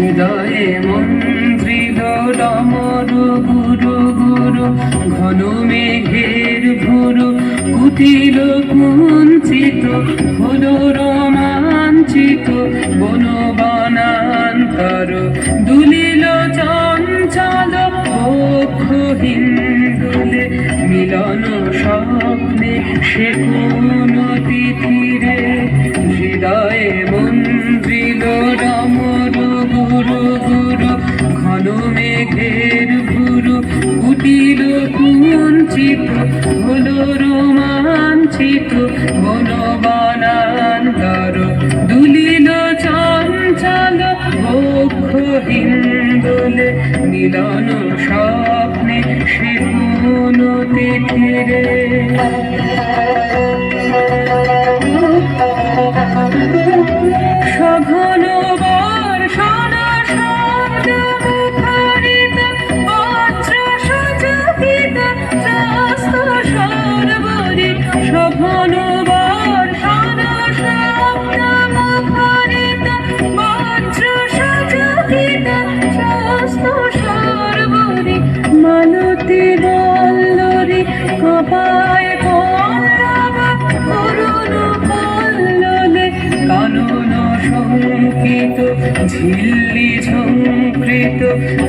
হৃদয়ে মন্ত্রী রমরু গুরু গুরু, ঘন মেঘের গুরু কুটিল কুঞ্চিত ফুল রোমাঞ্চিত বন বনান্তর দুলিল চঞ্চল বক্ষ হিন্দুলে মিলন স্বপ্নে সে কোন তিথিরে হৃদয়ে মন্ত্রিল রমরু গুরু গুরু ঘন মেঘের ভুরু, কুটিল কুঞ্চিত, হলো রোমাঞ্চিত বন বানান্তর দুলিল চঞ্চল বক্ষ হিন্দুলে মিলন স্বপ্নে সে কোন তিথিরে। সঘন শঙ্কিত ঝিল্লি ঝঙ্কৃত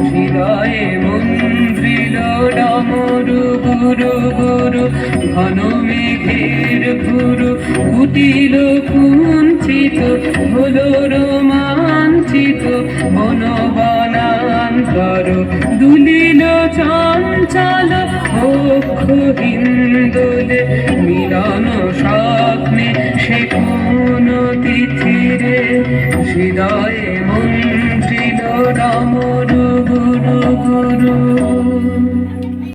হৃদয়ে মন্ত্রিল ডমরু গুরু গুরু, ঘন মেঘের গুরু কুটিল কুঞ্চিত, হলো রোমাঞ্চিত বন বনান্তর দুলিল চঞ্চল বক্ষ হিন্দুলে মিলন হৃদয়ে মন্ত্রিল রমরু গুরু গুরু।